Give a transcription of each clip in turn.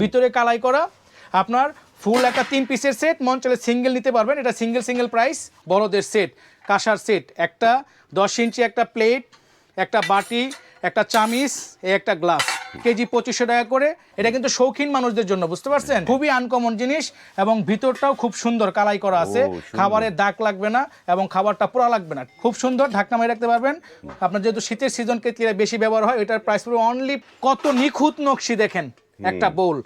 ভিতরে কালাই করা। আপনার ফুল একটা তিন পিসের সেট মন চলে সিঙ্গেল নিতে পারবেন। এটা সিঙ্গেল সিঙ্গেল প্রাইস বড়দের সেট কাঁসার সেট একটা দশ ইঞ্চি একটা প্লেট একটা বাটি একটা চামিচ একটা গ্লাস কেজি পঁচিশশো টাকা করে। এটা কিন্তু শৌখিন মানুষদের জন্য বুঝতে পারছেন? খুবই আনকমন জিনিস এবং ভিতরটাও খুব সুন্দর কালাই করা আছে। খাবারের দাগ লাগবে না এবং খাবারটা পোড়া লাগবে না। খুব সুন্দর ঢাকনা মেরে রাখতে পারবেন। আপনার যেহেতু শীতের সিজন কেতলিরা বেশি ব্যবহার হয় এটার প্রাইস পড়বে অনলি কত নিখুঁত নকশি দেখেন। একটা বোল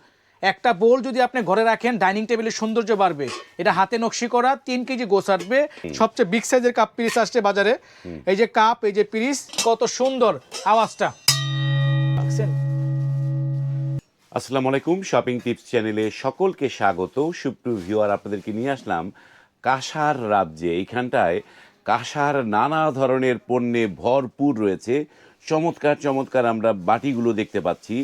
একটা বোল যদি আপনি ঘরে রাখেন ডাইনিং টেবিলের সৌন্দর্য বাড়বে। এটা হাতে নকশি করা তিন কেজি গোছ আসবে। সবচেয়ে বিগ সাইজের কাপ পিরিস আসছে বাজারে। এই যে কাপ এই যে পিরিস কত সুন্দর আওয়াজটা? আসসালামু আলাইকুম শপিং টিপস চ্যানেলে সকলকে স্বাগত। সুপ্রিয় ভিউয়ার আপনাদেরকে নিয়ে আসলাম কাঁসার রাজ্যে। এইখানটায় কাঁসার নানা ধরনের পণ্যে ভরপুর রয়েছে। চমৎকার চমৎকার আমরা বাটিগুলো দেখতে পাচ্ছি।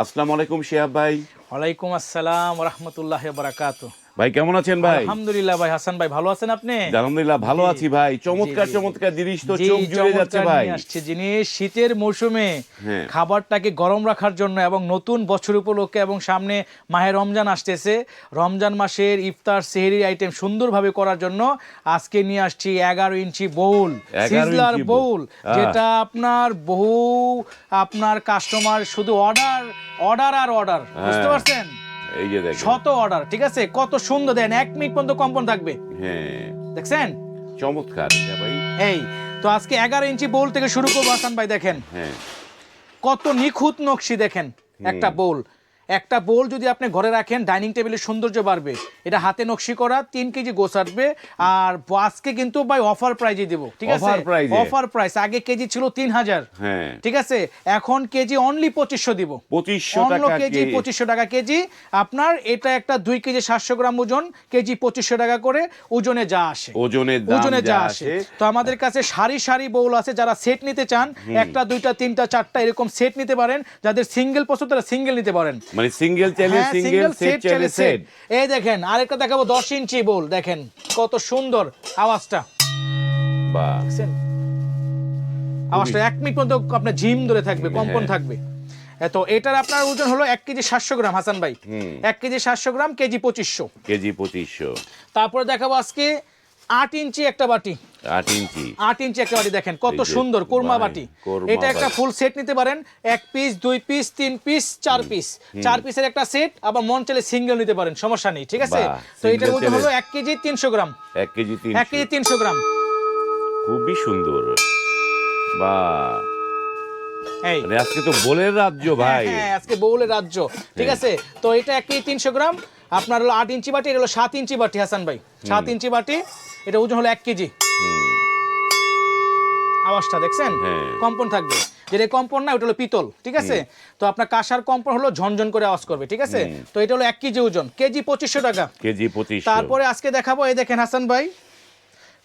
আসসালামু আলাইকুম শিহাব ভাই। ওয়ালাইকুম আসসালাম রহমতুল্লাহ বারাকাতু ভাই কেমন আছেন ভাই? আলহামদুলিল্লাহ ভাই হাসান ভাই ভালো আছেন আপনি? আলহামদুলিল্লাহ ভালো আছি ভাই। চমৎকার। চমৎকার জিনিস তো চোখ জুড়ে যাচ্ছে ভাই। আসছে জিনিস শীতের মৌসুমে হ্যাঁ। খাবারটাকে গরম রাখার জন্য এবং নতুন বছর উপলক্ষে এবং সামনে মাহে রমজান আসতেছে। রমজান মাসের ইফতার সেহরি আইটেম সুন্দরভাবে করার জন্য আজকে নিয়ে আসছি এগারো ইঞ্চি বোল 11 সিজলার বোল যেটা আপনার বহু আপনার কাস্টমার শুধু অর্ডার অর্ডার আর অর্ডার বুঝতে হ্যাঁ। পারছেন? এই যে দেখেন। শত অর্ডার ঠিক আছে? কত সুন্দর দেন এক মিনিট পর্যন্ত কম্পন থাকবে। হ্যাঁ। দেখছেন? চমৎকার এটা ভাই। এই তো আজকে এগারো ইঞ্চি বোল থেকে শুরু করব হাসান ভাই দেখেন। হ্যাঁ। কত নিখুঁত নকশি দেখেন একটা বোল একটা বোল যদি আপনি ঘরে রাখেন ডাইনিং টেবিলের সৌন্দর্য বাড়বে। এটা হাতে নকশি করা তিন কেজি আসবে আর আজকে কিন্তু ভাই অফার প্রাইজে দেবো ঠিক আছে? অফার প্রাইস আগে কেজি ছিল তিন হাজার হ্যাঁ। ঠিক আছে? এখন কেজি অনলি পঁচিশশো দিব। পঁচিশশো কেজি পঁচিশশো টাকা কেজি। আপনার এটা একটা দুই কেজি সাতশো গ্রাম ওজন কেজি পঁচিশশো টাকা করে ওজনে যা আসে। ওজনের দাম ওজনে যা আসে। আসে। তো আমাদের কাছে সারি সারি বউল আছে যারা সেট নিতে চান একটা দুইটা তিনটা চারটা এরকম সেট নিতে পারেন। যাদের সিঙ্গেল পছন্দ তারা সিঙ্গেল নিতে পারেন। মানে সিঙ্গেল চাইলে হ্যাঁ, সিঙ্গেল সেট চাইলে সেট এই দেখেন আরেকটা দেখাবো দশ ইঞ্চি বোল দেখেন কত সুন্দর আওয়াজটা। বা। আওয়াজটা এক মিনিট পর্যন্ত আপনার ঝিম ধরে থাকবে কম্পন হ্যাঁ। থাকবে। এ তো এটার আপনার ওজন হলো এক কেজি সাতশো গ্রাম হাসান ভাই। এক কেজি সাতশো গ্রাম কেজি পঁচিশশো। কেজি পঁচিশশো। তারপরে দেখাবো আজকে আট ইঞ্চি একটা বাটি। আট ইঞ্চি। আট ইঞ্চি একটা বাটি দেখেন কত সুন্দর কোরমা বাটি। এটা একটা ফুল সেট নিতে পারেন এক পিস দুই পিস তিন পিস চার পিস চার পিসের একটা সেট আবার মন চলে সিঙ্গেল নিতে পারেন সমস্যা নেই ঠিক আছে? তো এটার single হলো এক কেজি তিনশো গ্রাম। এক কেজি এক কেজি তিনশো গ্রাম। খুবই সুন্দর। বা মানে আজকে তো বলের রাজ্য ভাই। হ্যাঁ, হ্যাঁ আজকে বউলের রাজ্য ঠিক আছে? তো এটা এক কেজি তিনশো গ্রাম আপনার হলো আট ইঞ্চি বাটি এটা হলো সাত ইঞ্চি বাটি হাসান ভাই। সাত ইঞ্চি বাটি এটা ওজন হলো এক কেজি। আওয়াজটা দেখছেন? হ্যাঁ। কম্পন থাকবে। যেটা কম্পন না ওটা হলো পিতল ঠিক আছে? তো আপনার কাঁসার কম্পন হলো ঝনঝন করে আওয়াজ করবে ঠিক আছে? তো এটা হলো এক কেজি ওজন কেজি পঁচিশশো টাকা। কেজি পঁচিশশো। তারপরে আজকে দেখাবো এই দেখেন হাসান ভাই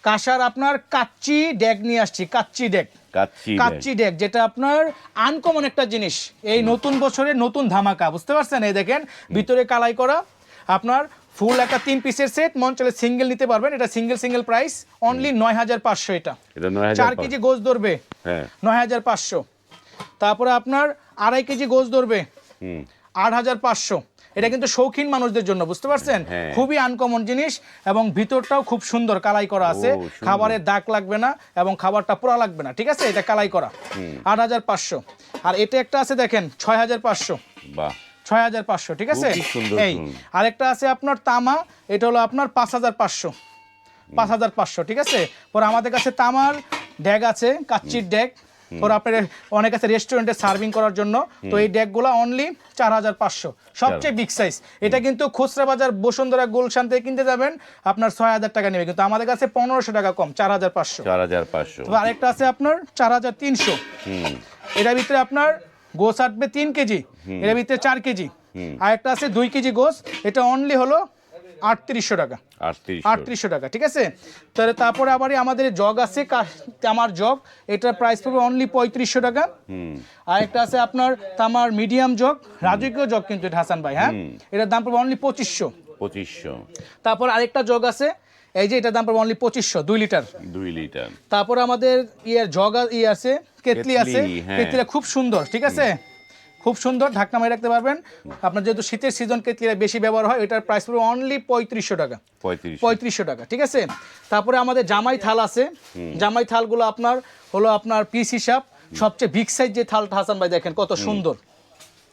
কাঁসার আপনার কাচ্চি ড্যাগ নিয়ে আসছি কাচ্চি ড্যাগ কাচ্চি কাচ্চি ডেক যেটা আপনার আনকমন একটা জিনিস। এই নতুন বছরে নতুন ধামাকা বুঝতে পারছেন? এই দেখেন ভিতরে কালাই করা আপনার ফুল একটা তিন পিসের সেট মন চলে সিঙ্গেল নিতে পারবেন। এটা সিঙ্গেল সিঙ্গেল প্রাইস অনলি নয় হাজার পাঁচশো এটা। চার কেজি গোছ ধরবে। হ্যাঁ। নয় হাজার পাঁচশো। তারপরে আপনার আড়াই কেজি গোছ ধরবে। আট হাজার পাঁচশো। এটা কিন্তু শৌখিন মানুষদের জন্য বুঝতে পারছেন? হ্যাঁ। খুবই আনকমন জিনিস এবং ভিতরটাও খুব সুন্দর কালাই করা আছে। খাবারের দাগ লাগবে না এবং খাবারটা পোড়া লাগবে না ঠিক আছে? এটা কালাই করা। আট হাজার পাঁচশো। আর এটা একটা আছে দেখেন ছয় হাজার পাঁচশো। বাহ। ছয় হাজার পাঁচশো ঠিক আছে? এই আরেকটা আছে আপনার তামা এটা হলো আপনার পাঁচ হাজার পাঁচশো পাঁচ হাজার পাঁচশো ঠিক আছে? পরে আমাদের কাছে তামার ড্যাগ আছে কাচ্চির ড্যাগ। পরে আপনার অনেক আছে রেস্টুরেন্টে সার্ভিং করার জন্য। তো এই ড্যাগগুলো অনলি চার হাজার পাঁচশো সবচেয়ে বিগ সাইজ এটা কিন্তু খুচরা বাজার বসুন্ধরা গুলশান থেকে কিনতে যাবেন আপনার ছয় হাজার টাকা নেবে। কিন্তু আমাদের কাছে পনেরোশো টাকা কম চার হাজার পাঁচশো। চার হাজার পাঁচশো। আরেকটা আছে আপনার চার হাজার তিনশো। এটার ভিতরে আপনার গোস আসবে তিন কেজি এটার ভিতরে চার কেজি। আর একটা আছে দুই কেজি গোস এটা অনলি হলো আটত্রিশশো টাকা। আটত্রিশশো। টাকা ঠিক আছে? তাহলে তারপরে আবার আমাদের জগ আছে তামার জগ এটার প্রাইস পড়বে অনলি পঁয়ত্রিশশো টাকা। আর একটা আছে আপনার তামার মিডিয়াম জগ রাজকীয় জগ কিন্তু এটা হাসান ভাই হ্যাঁ? এটার দাম পড়বে অনলি পঁচিশশো। পঁচিশশো। তারপর আরেকটা জগ আছে এই যে এটার দাম পড়বে অনলি পঁচিশশো দুই লিটার। দুই লিটার। তারপর আমাদের ইয়ের জগ ই আছে কেতলি আছে। হ্যাঁ। কেতলিটা খুব সুন্দর ঠিক আছে? খুব সুন্দর ঢাকনা মেরে রাখতে পারবেন। আপনার যেহেতু শীতের সিজন কেতলিরা বেশি ব্যবহার হয় এটার প্রাইস পড়বে অনলি পঁয়ত্রিশশো টাকা। পঁয়ত্রিশশো। টাকা ঠিক আছে? তারপরে আমাদের জামাই থাল আছে। জামাই থালগুলো আপনার হলো আপনার পিস হিসাব। সবচেয়ে বিগ সাইজ যে থালটা হাসান ভাই দেখেন কত সুন্দর।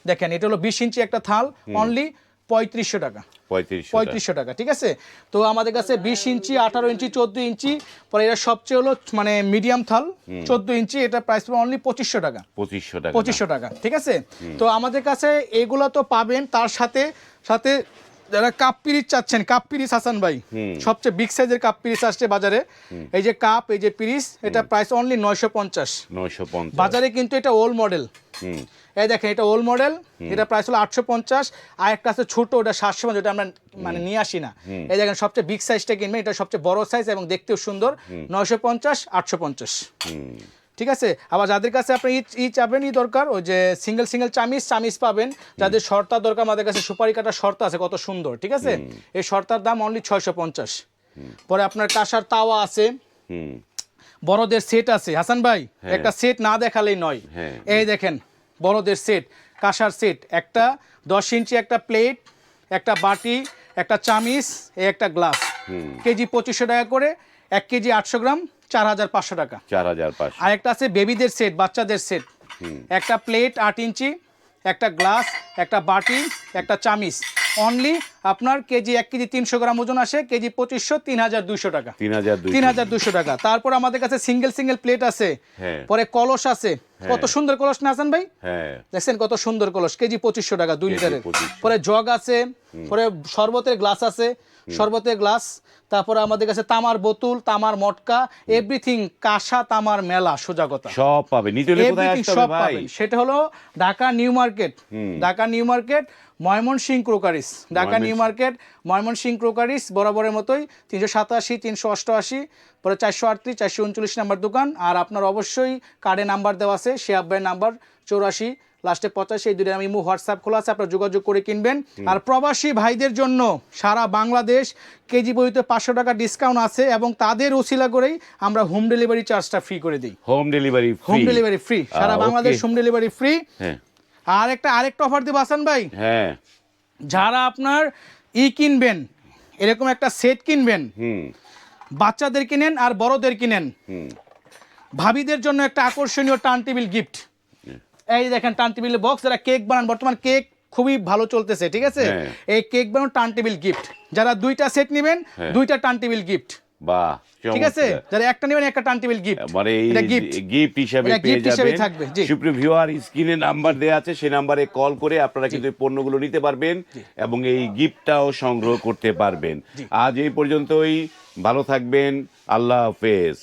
দেখেন এটা হলো বিশ ইঞ্চি একটা থাল অনলি পঁয়ত্রিশশো টাকা। পঁয়ত্রিশশো টাকা। ঠিক আছে? তো আমাদের কাছে বিশ ইঞ্চি আঠারো ইঞ্চি চোদ্দ ইঞ্চি পরে এটা সবচেয়ে হলো মানে মিডিয়াম থাল চোদ্দ ইঞ্চি এটা প্রাইস পাবেন অনলি পঁচিশশো টাকা। পঁচিশশো টাকা। পঁচিশশো টাকা ঠিক আছে? তো আমাদের কাছে এগুলো তো পাবেন তার সাথে সাথে যারা কাপ পিরিচ চাচ্ছেন কাপ পিরিচ হাসান ভাই সবচেয়ে বিগ সাইজের কাপ পিরিচ আসছে বাজারে। এই যে কাপ এই যে পিরিচ এটা প্রাইস অনলি নয়শো পঞ্চাশ। নয়শো পঞ্চাশ। বাজারে কিন্তু এটা ওল্ড মডেল এই দেখেন এটা ওল্ড মডেল এটা প্রাইস হলো আটশো পঞ্চাশ আর একটা আছে ছোট ওটা সাতশো যেটা আমরা মানে নিয়ে আসি না। এই দেখেন সবচেয়ে বিগ সাইজটা কিনবেন এটা সবচেয়ে বড় সাইজ এবং দেখতেও সুন্দর নয়শো পঞ্চাশ আটশো পঞ্চাশ। ঠিক আছে? আবার যাদের কাছে আপনি ই ই চাবেন ই দরকার ওই যে সিঙ্গেল সিঙ্গেল চামিচ চামিচ পাবেন। যাদের শর্তা দরকার আমাদের কাছে সুপারি কাটার শর্ত আছে কত সুন্দর ঠিক আছে? এই শর্তার দাম অনলি ছয়শো পঞ্চাশ। পরে আপনার কাঁসার তাওয়া আছে। বড়দের সেট আছে। হাসান ভাই একটা সেট না দেখালেই নয়। হ্যাঁ। এই দেখেন বড়দের সেট কাঁসার সেট একটা দশ ইঞ্চি একটা প্লেট একটা বাটি একটা চামিচ একটা গ্লাস কেজি পঁচিশশো টাকা করে এক কেজি আটশো গ্রাম চার হাজার পাঁচশো টাকা। চার হাজার পাঁচশো। আরেকটা আছে বেবিদের সেট বাচ্চাদের সেট। একটা প্লেট আট ইঞ্চি একটা গ্লাস একটা বাটি একটা চামিচ। অনলি আপনার কেজি এক কেজি তিনশো গ্রাম ওজন আসে কেজি পঁচিশশো তিন হাজার দুইশো টাকা। তিন হাজার তিন হাজার দুশো টাকা। তারপর আমাদের কাছে সিঙ্গেল সিঙ্গেল প্লেট আছে। হ্যাঁ। পরে কলস আছে। কত সুন্দর কলস না আছেন ভাই? হ্যাঁ। দেখছেন কত সুন্দর কলস কেজি পঁচিশশো টাকা দুই লিটারের। পরে জগ আছে পরে শরবতের গ্লাস আছে শরবতের গ্লাস তারপরে আমাদের কাছে তামার বোতল তামার মটকা এভরিথিং কাঁসা তামার মেলা সোজা কথা। সব পাবে সব ভাই? সেটা হলো Dhaka new market. Dhaka new market Mymensingh crockeries. Dhaka new market Mymensingh crockeries বরাবরের মতোই তিনশো সাতাশি তিনশো অষ্টআশি পরে চারশো আটত্রিশ চারশো উনচল্লিশ নাম্বার দোকান। আর আপনার অবশ্যই কার্ডে নাম্বার দেওয়া আছে সে আব্বাইয়ের নাম্বার চৌরাশি লাস্টে পঁচাশি এই দুটো আমি হোয়াটসঅ্যাপ খোলা আছে আপনারা যোগাযোগ করে কিনবেন। আর প্রবাসী ভাইদের জন্য সারা বাংলাদেশ কেজি বইতে পাঁচশো টাকা ডিসকাউন্ট আছে এবং তাদের ওসিলা করেই আমরা হোম ডেলিভারি চার্জটা ফ্রি করে দিই। Home delivery home delivery free সারা বাংলাদেশ হোম ডেলিভারি ফ্রি হ্যাঁ। আর একটা আরেকটা অফার দিব হাসান ভাই। হ্যাঁ। যারা আপনার ই কিনবেন এরকম একটা সেট কিনবেন হুম। বাচ্চাদের কিনেন আর বড়দের কিনেন ভাবিদের জন্য একটা আকর্ষণীয় টার্ন টেবিল গিফট এই দেখেন টান টেবিল বক্স যারা কেক বানান। বর্তমান কেক খুবই ভালো চলতেছে ঠিক আছে? হ্যাঁ। এই কেক বানানো টান টেবিল গিফট। যারা দুইটা সেট নেবেন হ্যাঁ। দুইটা টান টেবিল গিফট। বাহ ঠিক আছে। যারা একটা নেবেন একটা টান টেবিল গিফট মানে এই গিফট গিফট হিসাবে পেয়ে যাবেন। সুপ্রিম ভিউয়ার স্ক্রিনে নাম্বার দেওয়া আছে সেই নাম্বারে কল করে আপনারা কিন্তু এই পণ্যগুলো নিতে পারবেন এবং এই গিফটটাও সংগ্রহ করতে পারবেন। আজ এই পর্যন্তই ভালো থাকবেন আল্লাহ হাফেজ।